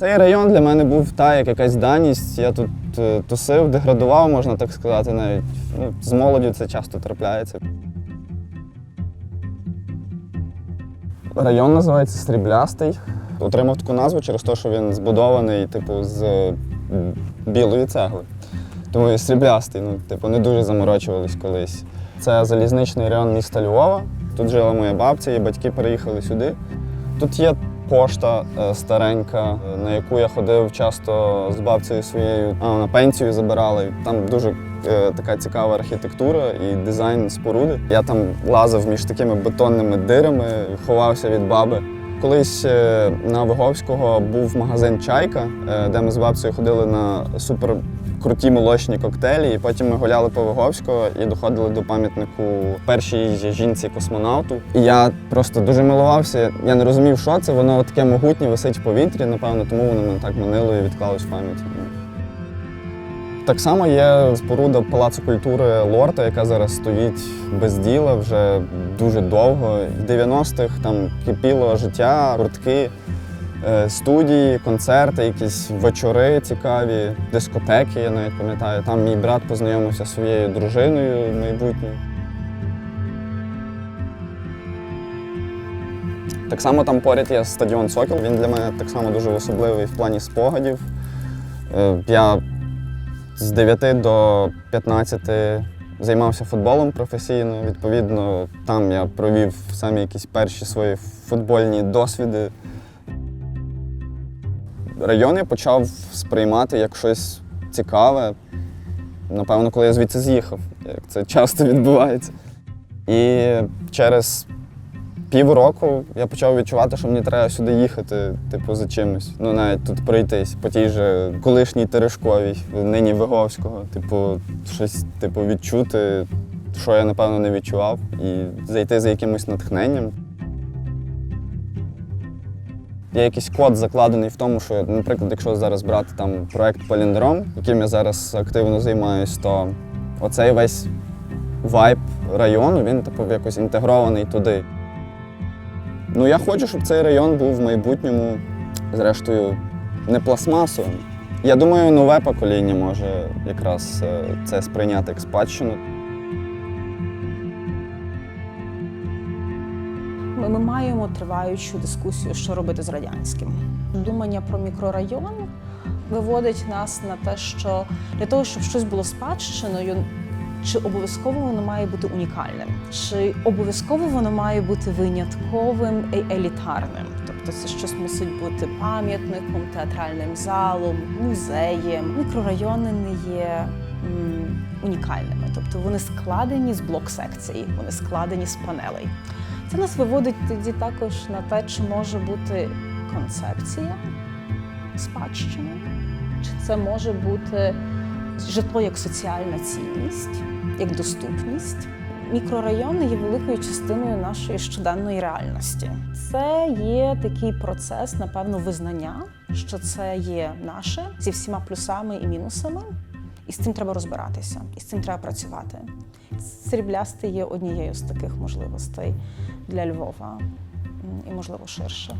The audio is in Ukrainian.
Цей район для мене був та як якась даність. Я тут е, тусив, деградував, можна так сказати, навіть ну, з молоддю це часто трапляється. Район називається Сріблястий. Отримав таку назву через те, що він збудований, типу, з білої цегли. Тому і сріблястий, ну, типу, не дуже заморочувались колись. Це залізничний район міста Львова. Тут жила моя бабця, і батьки переїхали сюди. Тут є пошта е, старенька, е, на яку я ходив часто з бабцею своєю, а на пенсію забирали. Там дуже е, така цікава архітектура і дизайн споруди. Я там лазив між такими бетонними дирами, ховався від баби. Колись на Виговського був магазин Чайка, де ми з бабцею ходили на супер круті молочні коктейлі. І потім ми гуляли по Виговського і доходили до пам'ятнику першій жінці космонавту. І я просто дуже милувався. Я не розумів, що це. Воно таке могутнє висить в повітрі, напевно, тому воно мене так манило і відклалось в пам'яті. Так само є споруда Палацу культури Лорта, яка зараз стоїть без діла вже дуже довго. В 90-х там кипіло життя, гуртки, студії, концерти, якісь вечори цікаві, дискотеки, я навіть пам'ятаю. Там мій брат познайомився зі своєю дружиною майбутньою. Так само там поряд є стадіон Сокіл. Він для мене так само дуже особливий в плані спогадів. Е, Я з 9 до 15 займався футболом професійно. Відповідно, там я провів самі якісь перші свої футбольні досвіди. Район я почав сприймати як щось цікаве. Напевно, коли я звідси з'їхав, як це часто відбувається. І через півроку я почав відчувати, що мені треба сюди їхати, типу, за чимось. Ну, навіть тут пройтись по тій же колишній Терешковій, нині Виговського. Типу, щось типу, відчути, що я, напевно, не відчував, і зайти за якимось натхненням. Є якийсь код закладений в тому, що, наприклад, якщо зараз брати там проект Паліндром, яким я зараз активно займаюсь, то оцей весь вайб району, він типу якось інтегрований туди. Ну, я хочу, щоб цей район був в майбутньому, зрештою, не пластмасовим. Я думаю, нове покоління може якраз е, це сприйняти як спадщину. Ми, маємо триваючу дискусію, що робити з радянським. Думання про мікрорайон виводить нас на те, що для того, щоб щось було спадщиною, чи обов'язково воно має бути унікальним, чи обов'язково воно має бути винятковим і елітарним. Тобто це щось мусить бути пам'ятником, театральним залом, музеєм. Мікрорайони не є унікальними, тобто вони складені з блок-секцій, вони складені з панелей. Це нас виводить тоді також на те, чи може бути концепція спадщини, чи це може бути житло як соціальна цінність, як доступність. Мікрорайони є великою частиною нашої щоденної реальності. Це є такий процес, напевно, визнання, що це є наше зі всіма плюсами і мінусами, і з цим треба розбиратися, і з цим треба працювати. Сріблястий є однією з таких можливостей для Львова і, можливо, ширше.